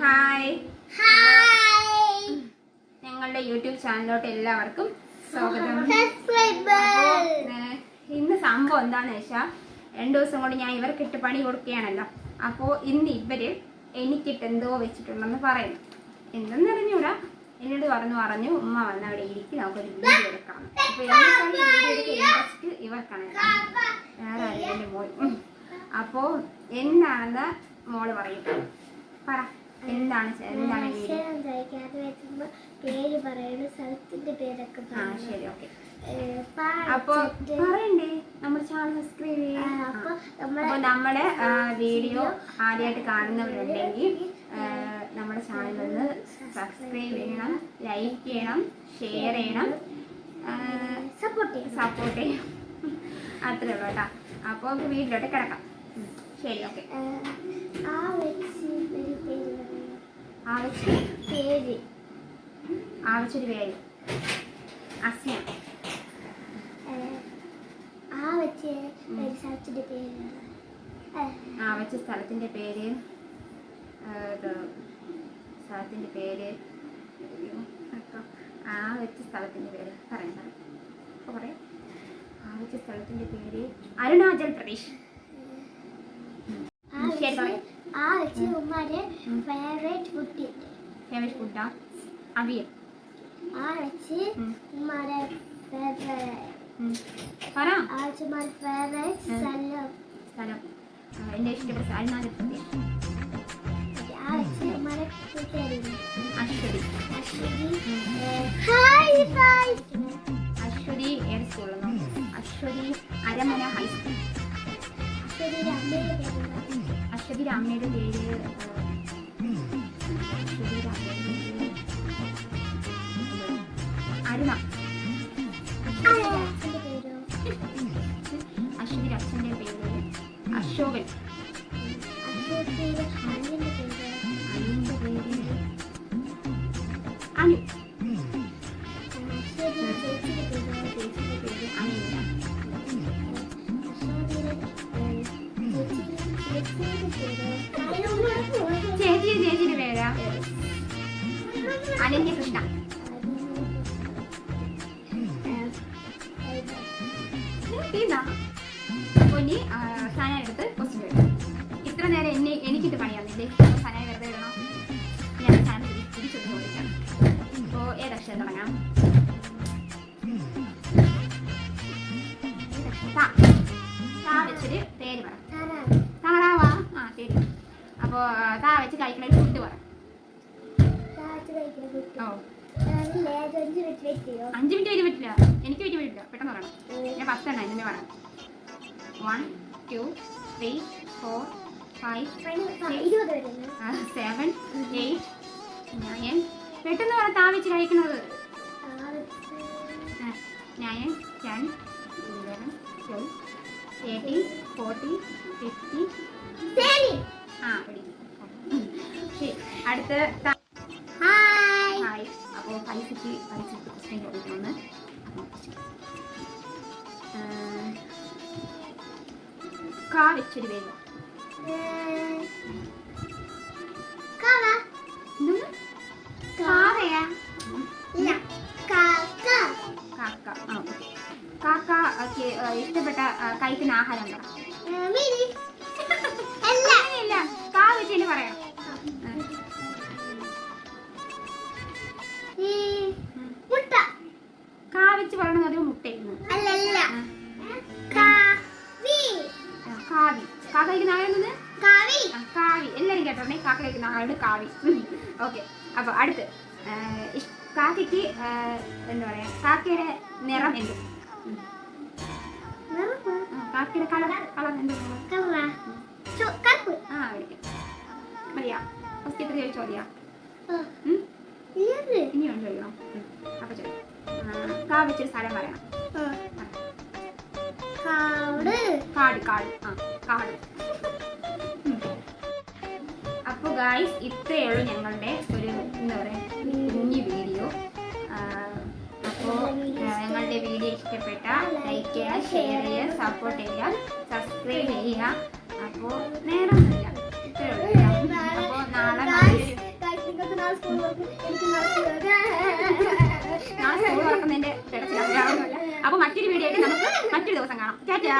Hi hi ഞങ്ങളുടെ YouTube ചാനലിലോട്ട് എല്ലാവർക്കും സ്വാഗതം. ഇന്ന് സംഭവം എന്താന്ന് വെച്ചാൽ രണ്ടു ദിവസം കൊണ്ട് ഞാൻ ഇവർക്ക് ഇട്ട് പണി കൊടുക്കുകയാണല്ലോ. അപ്പോൾ ഇന്ന് ഇവർ എനിക്കിട്ട് എന്തോ വെച്ചിട്ടുണ്ടെന്ന് പറയുന്നു. എന്തെന്ന് അറിഞ്ഞൂടാ എന്നോട് പറഞ്ഞു പറഞ്ഞു ഉമ്മ വന്ന് അവിടെ ഇരിക്കും നമുക്കൊരു വീഡിയോ എടുക്കാം. അപ്പൊ എന്നെക്കാളും വീഡിയോ എടുക്കാൻ ഇൻട്രസ്റ്റ് ഇവർക്കാണ്. വേറെ ആരെങ്കിലും മോൾ അപ്പോൾ അപ്പോ എന്താണെന്ന് മോൾ പറയും. പറ. എന്താണ് എന്താണ് അക്ഷരം പേര് പറയണ സ്ഥലത്തിന്റെ പേരൊക്കെ ആ പറയണം. ശരി ഓക്കെ. ഏഹ്, അപ്പൊ പാടത്തിന്റെ- പറയണ്ടേ? നമ്മുടെ ചാനൽ സബ്സ്ക്രൈബ് ആ, ചെയ്യാം അപ്പൊ അപ്പൊ നമ്മളെ നമ്മുടെ ആ, വീഡിയോ ആദ്യമായിട്ട് കാണുന്നവരുണ്ടെങ്കിൽ നമ്മുടെ ചാനൽ ഒന്ന് സബ്സ്ക്രൈബ് ചെയ്യണം ലൈക്ക് ചെയ്യണം ഷെയർ ചെയ്യണം സപ്പോർട്ട് ചെയ്യണം. സപ്പോർട്ട് ചെയ്യണം. അത്രേ ഉള്ളൂ കേട്ടോ. അപ്പോൾ നമുക്ക് വീട്ടിലോട്ട് കിടക്കാം. ശരി ഓക്കെ ഏഹ്, ആ വെച്ച് ഒരു പേര് പറയണം. ആവശ്യ പേര്. ആവശ്യൊരു പേര്. അസ്യ. ആ വെച്ച സ്ഥലത്തിന്റെ പേര് സ്ഥലത്തിന്റെ പേര് ആ വെച്ച സ്ഥലത്തിന്റെ പേര് പറയാം പറയാം പറയാം. ആ വെച്ച സ്ഥലത്തിന്റെ പേര് അരുണാചൽ പ്രദേശ്. ശരി, പറയ്. ആ വെച്ച് ഉമ്മാരെ. ഫേവറേറ്റ് ഫുഡ് ഫേവറേറ്റ് ഫുഡാ അവിയൽ. ആ വെച്ച്. ഉമ്മാരെ. പറ. ആ വെച്ച് ഉമ്മാരെ ഫേവറേറ്റ്. സ്ഥലം. സ്ഥലം. എന്റെ ഇഷ്ടപ്പെട്ട വെച്ച് ഉമ്മാരെ കൂട്ടുകാരില്ലേ അശ്വതി. അശ്വതി. അശ്വതി ഏത് സ്കൂളിലോ അശ്വതി അരമന ഹൈസ്കൂൾ അശ്വതിയുടെ അശ്വതിയുടെ അമ്മയുടെ പേര് അമ്മയുടെ പേര്. അരുണ. അശ്വതി അച്ഛന്റെ പേരോ അശ്വതിയുടെ അച്ഛന്റെ പേര് അശോകൻ അനു. ഇതാ. പൊന്നി സനാൻ എടുത്ത് ക്വസ്റ്റ്യൻ വരും ഇത്ര നേരം എന്നെ എനിക്കിട്ട് പണിയാന്നില്ലേ സനാൻ വെറുതെ ഇടണം? ഞാൻ സാന തിരിച്ചൊന്ന് ചോദിക്കാം ഇപ്പോൾ ഏതക്ഷരം തുടങ്ങാം? വെച്ചൊരു പേര് പറ. താറാവാ? ആ ശരി. അപ്പോൾ താ വെച്ച് കഴിക്കുന്ന ഒരു ഫുഡ് പറ. ഓ. അഞ്ച് മിനിറ്റ് വരെ പറ്റില്ല എനിക്ക് പറ്റി പറ്റില്ല പെട്ടെന്ന് പറയണം. ഞാൻ ഫസ്റ്റ് എണ്ണ എന്നെ പറയാം one two three four five seven eight nine പെട്ടെന്ന് പറ താ വെച്ച് കഴിക്കുന്നത്. Nine ten eleven twelve thirteen fourteen fifteen ആ. ശരി. അടുത്ത് പൈസക്ക് പൈസ ക്വസ്റ്റ്യൻ ചോദിക്കണമെന്ന് കാ വെച്ചൊരു പേര് കാക്ക ഇഷ്ടപ്പെട്ട കഴിക്കുന്ന ആഹാരം പറ കാ വെച്ചിട്ട് പറയാം. കഴിക്കുന്ന ആഹാരം കാവി. കാവി. എല്ലാവരും കേട്ടോ കാക്ക കഴിക്കുന്ന ആളാണ് കാവി. ഓക്കെ അപ്പോൾ അടുത്ത് കാക്കയ്ക്ക് എന്താ പറയാ കാക്കയുടെ നിറം എന്ത്. കാക്കയുടെ കളർ കളർ എന്ത്? ആ വിളിക്കാം. മതിയാ. ഫസ്റ്റ് എത്ര ചോദിച്ചോ മതിയാ. ആ, ഉം? ഏത്? ഇനിയും ചോദിക്കണം? ഉം. അപ്പൊ ചോദിക്കും. കാ വെച്ചൊരു സ്ഥലം പറയണം. കാട് കാട് കാട്. ആ കാട്. ഗായ്സ് ഇത്രയേ ഉള്ളൂ ഞങ്ങളുടെ ഒരു എന്താ പറയുക കുഞ്ഞു വീഡിയോ. അപ്പോൾ ഞങ്ങളുടെ വീഡിയോ ഇഷ്ടപ്പെട്ട ലൈക്ക് ചെയ്യുക ഷെയർ ചെയ്യുക സപ്പോർട്ട് ചെയ്യുക സബ്സ്ക്രൈബ് ചെയ്യുക. അപ്പോൾ നേരം ഇത്രയേ ഉള്ളൂ അപ്പോൾ നാളെ നാളെ സ്കൂൾ തുറക്കുന്നതിന്റെ അപ്പൊ മറ്റൊരു വീഡിയോ ആയിട്ട് നമുക്ക് മറ്റൊരു ദിവസം കാണാം. ടാറ്റാ